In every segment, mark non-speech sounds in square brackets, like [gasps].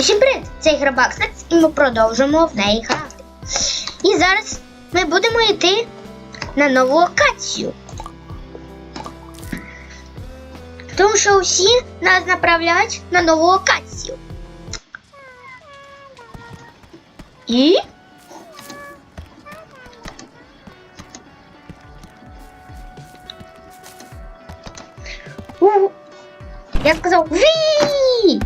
Привіт! Це ігра Бакснекс і ми продовжуємо в неї грати. І зараз ми будемо йти на нову локацію. Тому що усі нас направляють на нову локацію. І. Я сказав Ві!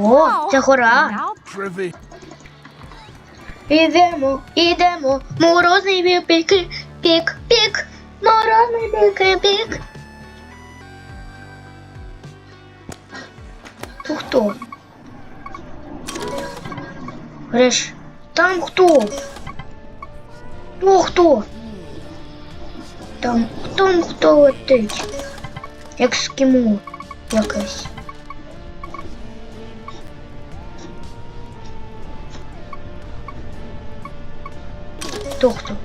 О, це гора. Ідемо, ідемо, морозний пік, пік, пік, пік, морозний пік, пік. То хто? Гриш, там хто? Ну хто? Там, там хто летить? Як скімо якесь. Хто хто?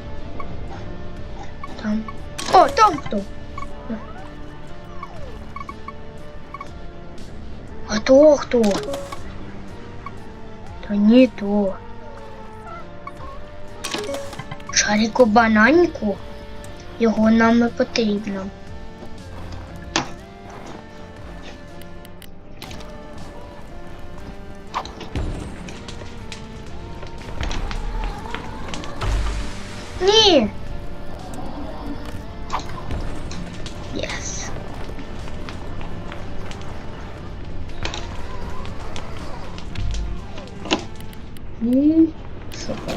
Там. О, там хто? А то хто? Та не то. Шарику бананку Його нам не потрібно. Ні. Yes. І супер.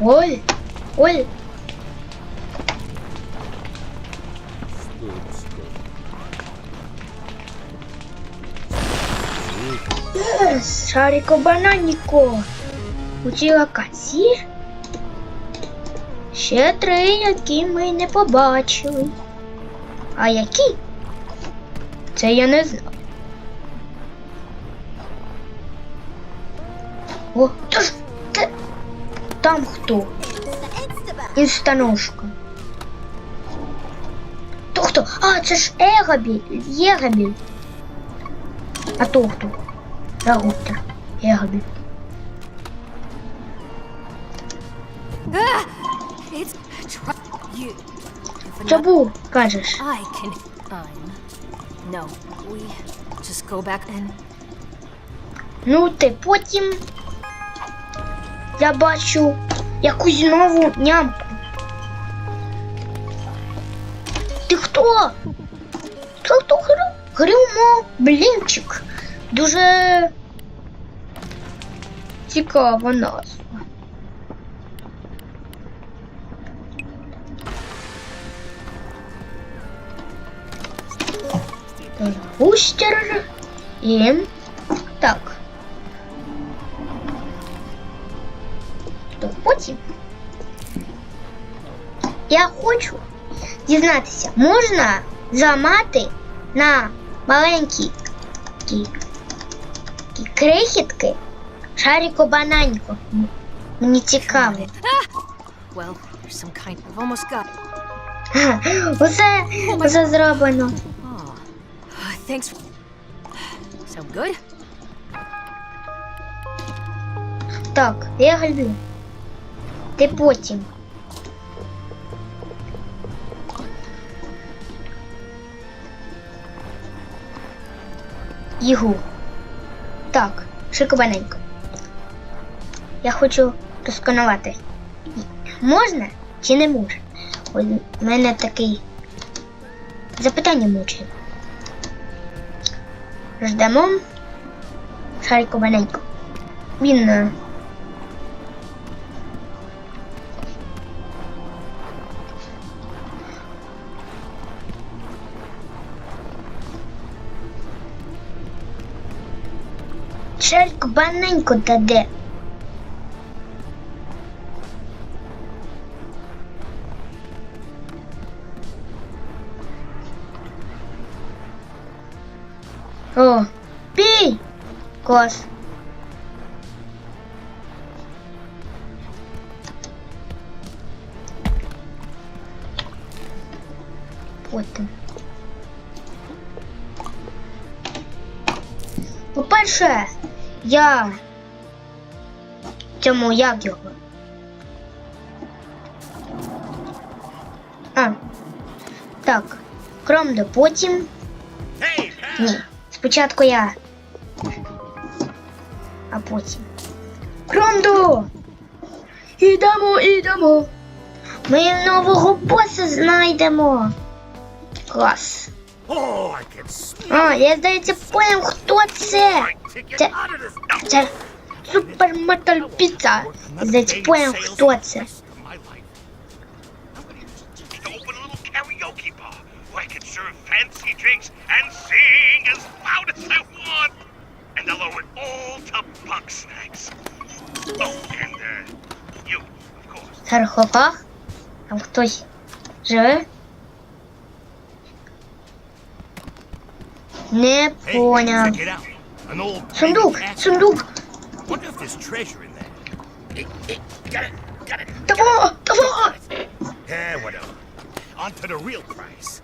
Ой, ой, Yes, Шарико бананіко. У цій локації ще три, які ми не побачили. А які? Це я не знав. О, то ж те- там хто? Інстаношка. То хто? А, це ж Егабіль, Єгабіль. А то хто? Рагутер, Егабіль. Був, кажеш. I can. I'm. No, we just go back and. Ну, ти потім я бачу якусь нову нямку. Ти хто? Хто хто грив? Гримо блінчик. Дуже цікава назва. Густер і так. То потім я хочу дізнатися, можна зламати на маленькі такі, такі крихітки шарико бананько. Мені цікаво. Well, some kind. I've almost got. Усе, усе зроблено. Thanks. Sound good? Так, я галю. Ти потім. Ігу. Так, шикованенько. Я хочу досконувати. Можна чи не? Ось в мене такий запитання мучає. Ждемо шарикованенько. Він Шарику Шельк баненько даде. О, пи! Класс. Вот он. По-перше, я цьому як його. А, так, кромда потім. Ні. Спочатку я. А потім. Кромдо! Ідемо, ідемо. Ми нового боса знайдемо. Клас. А, я здається, поняв, хто це. Це-. Це супер метал піца. Здається, поняв, хто це. Fancy drinks and sing as loud as I want. And I'll owe it all to bug snacks. Oh, and uh, you, of course. Саркофаг? Там хтось живе? Не Hey, поняв. check it out. An old Сундук, painted axe. сундук. Wonder if there's treasure in there. Hey, hey, got it, got it. Того, того. Yeah, whatever. On to the real prize.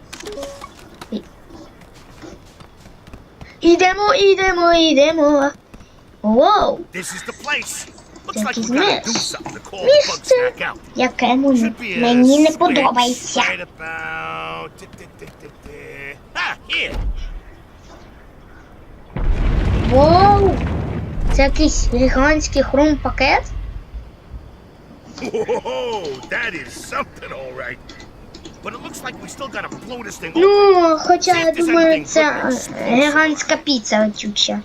Ідемо, ідемо, ідемо. Воу, This is the place. Looks like Якийсь we do something to call the Місце, out. яке мені, не подобається. Ah. Воу. Це якийсь гігантський хрум-пакет? Whoa, that is something, all right. Ну, хоча я думаю, це е, гігантська піца летюча.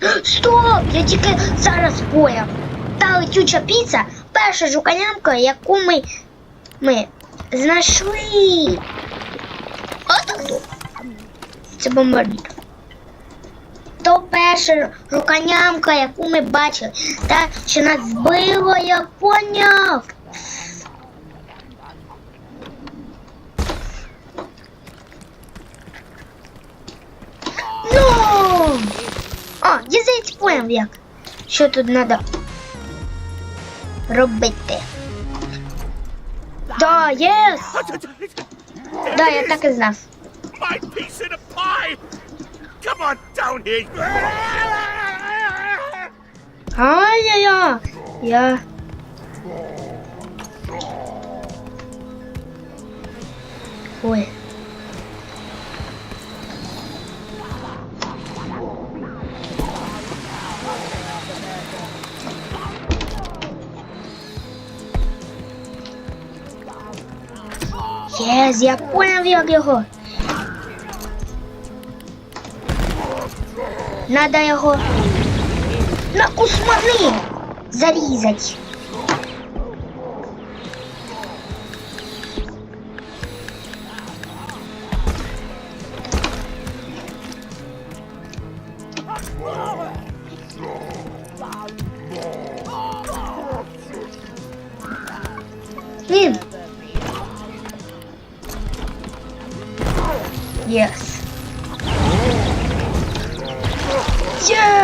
[gasps] Стоп! Я тільки зараз поняв. Та летюча піца перша жуканямка, яку ми, ми знайшли. От хто? Це бомбардір. То перша жуканямка, яку ми бачили. Та, що нас збило, я поняв. Ну! А, я здається поняв як. Що тут треба робити. Да, єс! Да, я так і знав. My piece of Єс, я поняв, як його. Надо його на кусмани зарізать.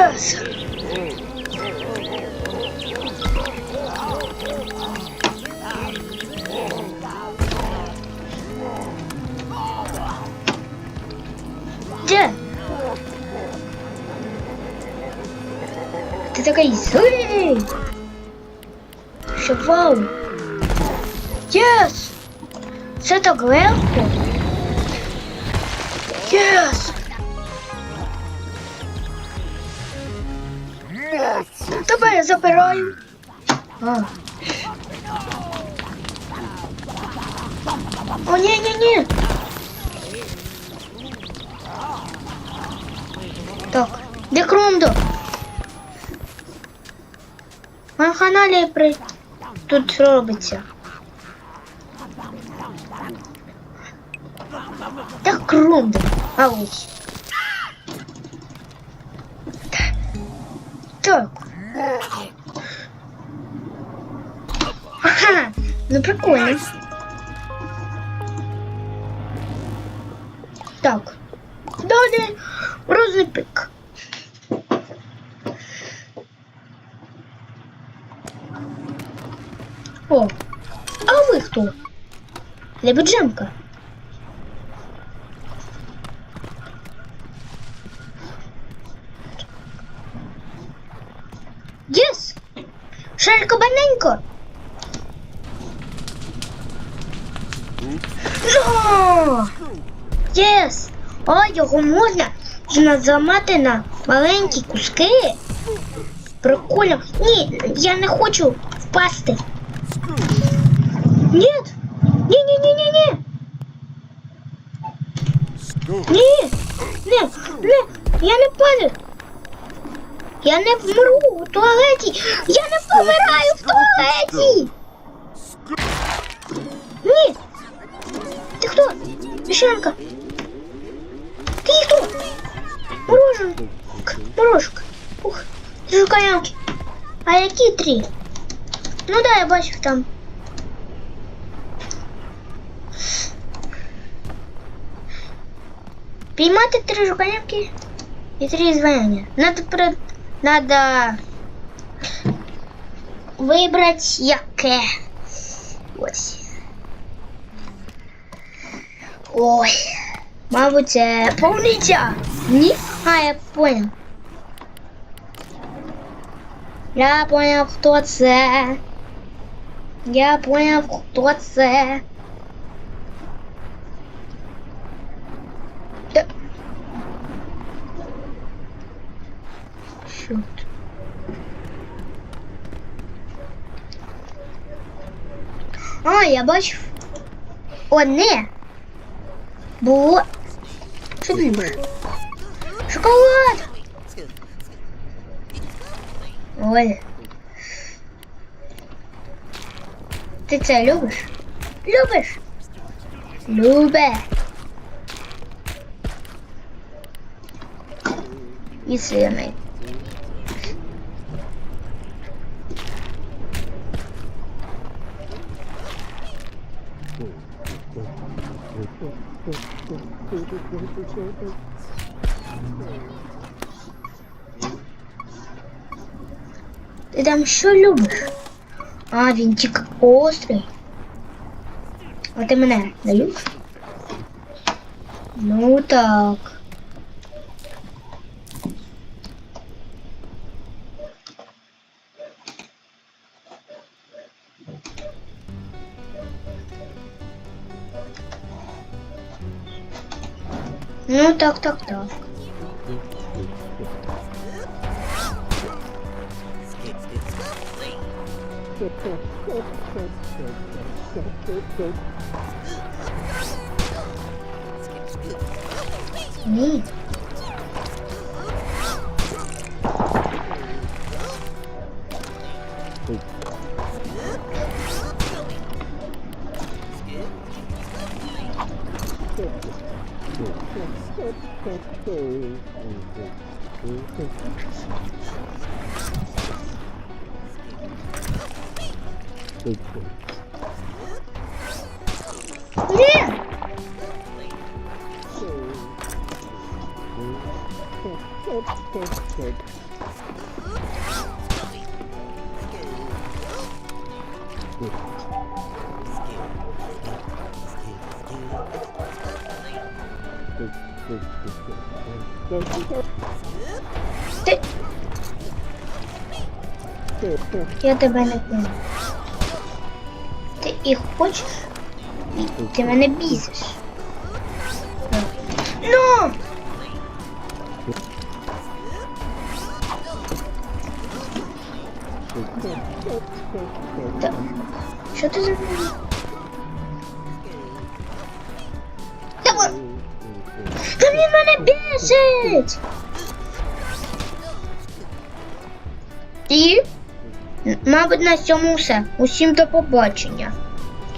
Yes! забираю. А. О, ні, ні, ні. Так, де Кромдо? На каналі при... тут робиться. Де Кромдо? А ось. прикольно. Так, далі розпик. О, а ви хто? Лебеджемка. Єс! Yes. Шарко баненько. Ну! Єс! А його можна зламати на маленькі куски. Прикольно. Ні, я не хочу впасти. Ні. Ні, ні. Ні, ні, я не падаю. Я не вмру у туалеті. Я не помираю в туалеті. Ні. Ти хто? Мішанка. Ти хто? Мороженка. Мороженка. Ух, ти жукаянки. А які три? Ну да, я бачив там. Піймати три жукаянки і три звання. Надо при... Надо вибрати яке. Ось. Ой. Мабуть, це повниця. Ні? А, я понял. Я понял, хто це. Я понял, хто це. Та- А, я бачив. Одне. Було. Що ти любиш? Шоколад! Ой. Ти це любиш? Любиш? Любе. І сини. Ти там що любиш? А, він тільки острий. А ти мене не? Ну так. Ну так, так, так. Ні. Ні. Ти... Я тебе не понял. Ти їх хочеш? Ти мене бісиш. Ну! Що ти за... бісить! І, мабуть, на цьому все. Усім до побачення.